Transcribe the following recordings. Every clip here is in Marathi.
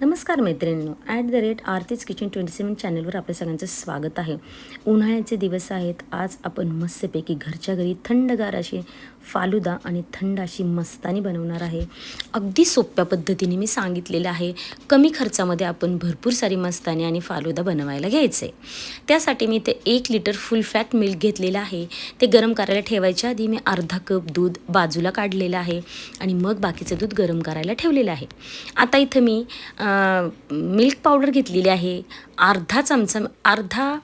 नमस्कार मैत्रिणींनो. ॲट द रेट आरतीच किचन ट्वेंटी सेवन चॅनलवर आपल्या सगळ्यांचं स्वागत आहे. उन्हाळ्याचे दिवस आहेत. आज आपण मस्तपैकी घरच्या घरी थंडगार अशी फालुदा आणि थंड अशी मस्तानी बनवणार आहे. अगदी सोप्या पद्धतीने मी सांगितलेलं आहे. कमी खर्चामध्ये आपण भरपूर सारी मस्तानी आणि फालुदा बनवायला घ्यायचं आहे त्यासाठी मी ते एक लिटर फुल फॅट मिल्क घेतलेलं आहे. ते गरम करायला ठेवायच्या आधी मी अर्धा कप दूध बाजूला काढलेलं आहे आणि मग बाकीचं दूध गरम करायला ठेवलेलं आहे. आता इथं मी मिल्क पावडर घेतलेली आहे. अर्धा चमचा अर्धा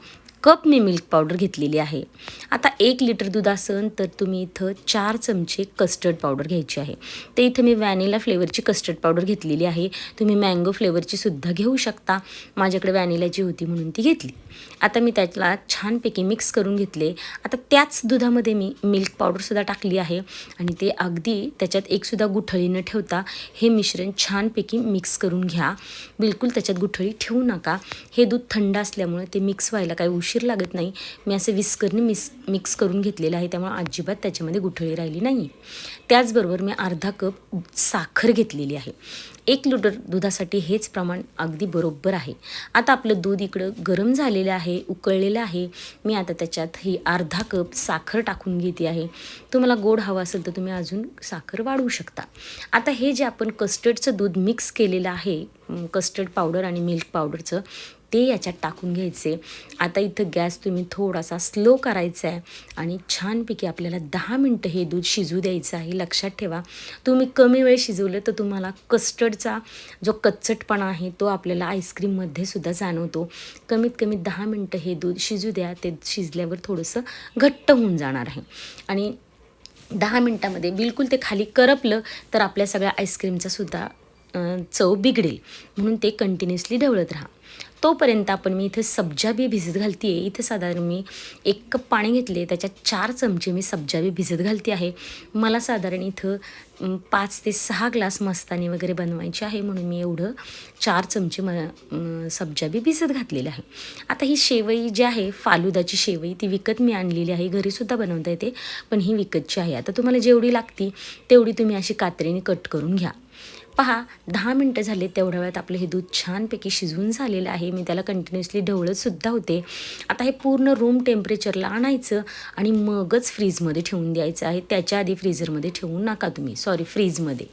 कप मी मिल्क पावडर घेतलेली आहे. आता एक लिटर दूध असेल तर तुम्ही इथं चार चमचे कस्टर्ड पावडर घ्यायची आहे. ते इथं मी व्हॅनिला फ्लेवरची कस्टर्ड पावडर घेतलेली आहे. तुम्ही मँगो फ्लेवरची सुद्धा घेऊ शकता. माझ्याकडे व्हॅनिलाची होती म्हणून ती घेतली. आता मी त्याला छानपैकी मिक्स करून घेतले. आता त्याच दुधामध्ये मी मिल्क पावडरसुद्धा टाकली आहे. आणि ते अगदी त्याच्यात एकसुद्धा गुठळी न ठेवता हे मिश्रण छानपैकी मिक्स करून घ्या. बिलकुल त्याच्यात गुठळी ठेवू नका. हे दूध थंड असल्यामुळे ते मिक्स व्हायला काही उशीर उशीर लागत नाही. मी असं विस्करने मिस मिक्स करून घेतलेलं आहे. त्यामुळे अजिबात त्याच्यामध्ये गुठळी राहिली नाही त्याचबरोबर मी अर्धा कप साखर घेतलेली आहे. एक लिटर दुधासाठी हेच प्रमाण अगदी बरोबर आहे. आता आपलं दूध इकडं गरम झालेलं आहे उकळलेलं आहे. मी आता त्याच्यात ही अर्धा कप साखर टाकून घेते आहे. तुम्हाला गोड हवं असेल तर तुम्ही अजून साखर वाढवू शकता. आता हे जे आपण कस्टर्डचं दूध मिक्स केलेलं आहे कस्टर्ड पावडर आणि मिल्क पावडरचं ते याच्यात टाकून घ्यायचे. आता इथं गॅस तुम्ही थोडासा स्लो करायचा आहे आणि छानपैकी आपल्याला दहा मिनटं हे दूध शिजू द्यायचं आहे. लक्षात ठेवा. तुम्ही कमी वेळ शिजवलं तर तुम्हाला कस्टर्डचा जो कच्चटपणा आहे तो आपल्याला आईस्क्रीममध्ये सुद्धा जाणवतो. कमीत कमी दहा मिनटं हे दूध शिजू द्या. ते शिजल्यावर थोडंसं घट्ट होऊन जाणार आहे. आणि दहा मिनटामध्ये बिलकुल ते खाली करपलं तर आपल्या सगळ्या आईस्क्रीमचा सुद्धा चव बिघडेल. म्हणून ते कंटिन्युअसली ढवळत राहा. तोपर्यंत आपण मी इथे सब्जा बी भिजत घालते आहे इथे साधारण मी एक कप पाणी घेतले त्याच्यात चार चमचे मी सब्जा बी भिजत घालते आहे. मला साधारण इथं पाच ते सहा ग्लास मस्तानी वगैरे बनवायची आहे. म्हणून मी एवढं चार चमचे म सब्जा बी भिजत घातलेलं आहे. आता ही शेवई जी आहे फालुदाची शेवई ती विकत मी आणलेली आहे. घरीसुद्धा बनवता येते पण ही विकतची आहे. आता तुम्हाला जेवढी लागती तेवढी तुम्ही अशी कात्रीने कट करून घ्या. पहा दहा मिनटं झाले तेवढ्या वेळात आपलं हे दूध छानपैकी शिजवून झालेलं आहे. मी त्याला कंटिन्युअसली ढवळतसुद्धा होते. आता हे पूर्ण रूम टेम्परेचरला आणायचं आणि मगच फ्रीजमध्ये ठेवून द्यायचं आहे. त्याच्या आधी फ्रीझरमध्ये ठेवू नका तुम्ही. सॉरी फ्रीजमध्ये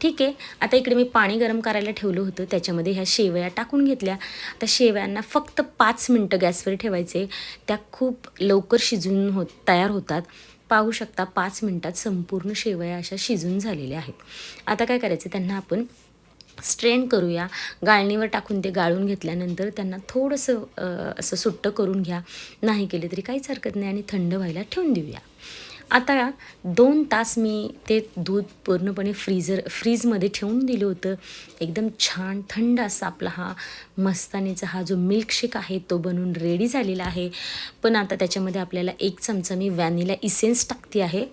ठीक आहे? आता इकडे मी पाणी गरम करायला ठेवलं होतं. त्याच्यामध्ये ह्या शेवया टाकून घेतल्या. आता शेवयांना फक्त पाच मिनटं गॅसवर ठेवायचे. त्या खूप लवकर शिजून होत तयार होतात. पाहू शकता पाच मिनटात संपूर्ण शेवया अशा शिजून झालेल्या आहेत. आता काय करायचं? त्यांना आपण स्ट्रेन करूया. गाळणीवर टाकून ते गाळून घेतल्यानंतर त्यांना थोडंसं असं सुट्टं करून घ्या. नाही केले तरी काहीच हरकत नाही आणि थंड व्हायला ठेवून देऊया. आता दोन तास मी ते दूध पूर्णपणे फ्रीजर फ्रीजमध्ये ठेवून दिलं होतं. एकदम छान थंड असा आपला हा मस्तानीचा हा जो मिल्कशेक आहे तो बनून रेडी झालेला आहे. पण आता त्याच्यामध्ये आपल्याला एक चमचा मी व्हॅनिला इसेन्स टाकते आहे.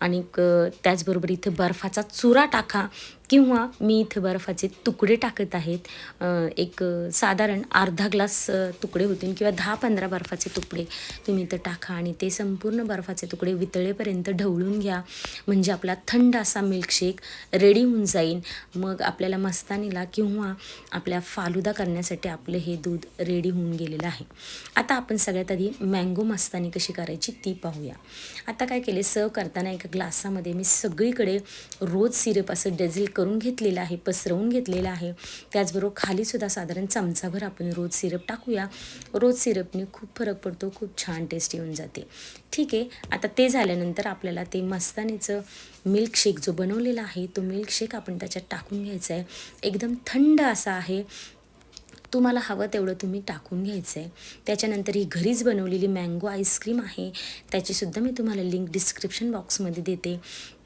आणि त्याचबरोबर इथं बर्फाचा चुरा टाका. किंवा मी इथं बर्फाचे तुकडे टाकत आहेत. एक साधारण अर्धा ग्लास तुकडे होतील किंवा दहा पंधरा बर्फाचे तुकडे तुम्ही इथं टाका आणि ते संपूर्ण बर्फाचे तुकडे वितळेपर्यंत ढवळून घ्या. म्हणजे आपला थंड असा मिल्कशेक रेडी होऊन जाईल. मग आपल्याला मस्तानीला किंवा आपल्या फालुदा करण्यासाठी आपलं हे दूध रेडी होऊन गेलेलं आहे. आता आपण सगळ्यात आधी मँगो मस्तानी कशी करायची ती पाहूया. आता काय केले? सर्व करताना एका ग्लासामध्ये मी सगळीकडे रोज सिरप असं डेझिल करून घेतलेलं आहे पसरवून घेतलेलं आहे. त्याचबरोबर खालीसुद्धा साधारण चमचाभर आपण रोज सिरप टाकूया. रोज सिरपने खूप फरक पडतो खूप छान टेस्ट येऊन जाते. ठीक आहे आता ते झाल्यानंतर आपल्याला ते मस्तानीचं मिल्कशेक जो बनवलेला आहे तो मिल्कशेक आपण त्याच्यात टाकून घ्यायचा आहे एकदम थंड असा आहे. तुम्हाला हवं तेवढं तुम्ही टाकून घ्यायचं आहे त्याच्यानंतर ही घरीच बनवलेली मँगो आईस्क्रीम आहे. त्याचीसुद्धा मी तुम्हाला लिंक डिस्क्रिप्शन बॉक्समध्ये देते.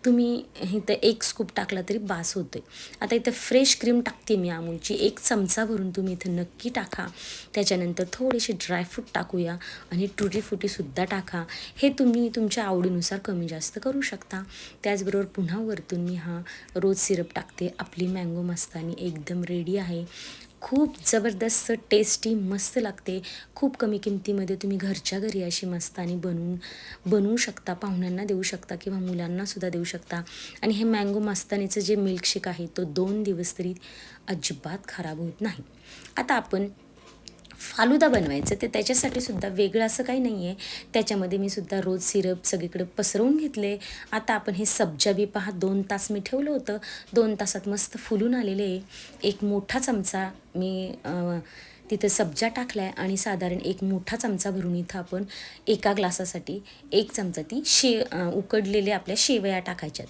तुम्ही इथं एक स्कूप टाकला तरी बास होते आता इथं फ्रेश क्रीम टाकते मी अमूलची. एक चमचा भरून तुम्ही इथं नक्की टाका. त्याच्यानंतर थोडेसे ड्रायफ्रूट टाकूया आणि टुटी फुटीसुद्धा टाका. हे तुम्ही तुमच्या आवडीनुसार कमी जास्त करू शकता. त्याचबरोबर पुन्हा वरतून मी हा रोज सिरप टाकते. आपली मँगो मस्तानी एकदम रेडी आहे. खूप जबरदस्त टेस्टी मस्त लागते. खूप कमी किमतीमध्ये तुम्ही घरच्या घरी अशी मस्तानी बनवून बनवू शकता पाहुण्यांना देऊ शकता किंवा मुलांनासुद्धा देऊ शकता. आणि हे मँगो मस्तानीचं जे मिल्कशेक आहे तो दोन दिवस तरी अजिबात खराब होत नाही. आता आपण फालुदा बनवायचं ते त्याच्यासाठी सुद्धा वेगळं असं काही नाही आहे त्याच्यामध्ये मी सुद्धा रोज सिरप सगळीकडे पसरवून घेतले. आता आपण हे सब्जा बी पहा दोन तास मी ठेवलं होतं. दोन तासात मस्त फुलून आलेले. आहे एक मोठा चमचा मी तिथं सब्जा टाकला आहे आणि साधारण एक मोठा चमचा भरून इथं आपण एका ग्लासासाठी एक चमचा ती शे उकडलेले आपल्या शेवया टाकायच्यात.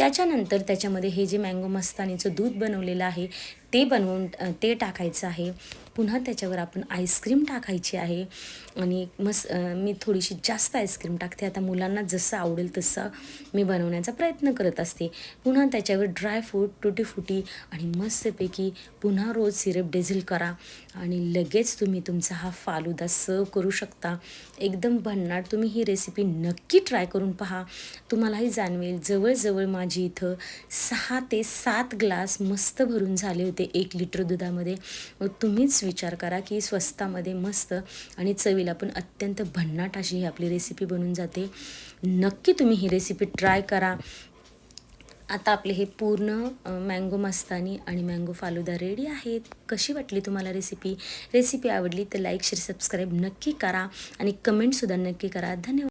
त्याच्यानंतर त्याच्यामध्ये हे जे मँगो मस्तानीचं दूध बनवलेलं आहे ते बनवून ते टाकायचं आहे. पुन्हा त्याच्यावर आपण आईस्क्रीम टाकायची आहे. आणि मस्त मी थोडीशी जास्त आईस्क्रीम टाकते. आता मुलांना जसं आवडेल तसं मी बनवण्याचा प्रयत्न करत असते. पुन्हा त्याच्यावर ड्राय फ्रूट आणि मस्तपैकी पुन्हा रोज सिरप डेझिल करा. आणि लगेच तुम्ही तुमचा हा फालुदा सर्व करू शकता. एकदम भन्नाट तुम्ही ही रेसिपी नक्की ट्राय करून पहा. तुम्हालाही जाणवेल. जवळजवळ माझी इथं सहा ते सात ग्लास मस्त भरून झाले होते एक लिटर दुधामध्ये. तुम्हीच विचार करा की स्वस्तामध्ये मस्त आणि चवीला पण अत्यंत भन्नाट अशी ही आपली रेसिपी बनून जाते. नक्की तुम्ही ही रेसिपी ट्राय करा. आता आपले हे पूर्ण मँगो मस्तानी आणि मँगो फालुदा रेडी आहेत. कशी वाटली तुम्हाला रेसिपी रेसिपी आवडली तर लाईक शेअर सबस्क्राईब नक्की करा आणि कमेंटसुद्धा नक्की करा. धन्यवाद.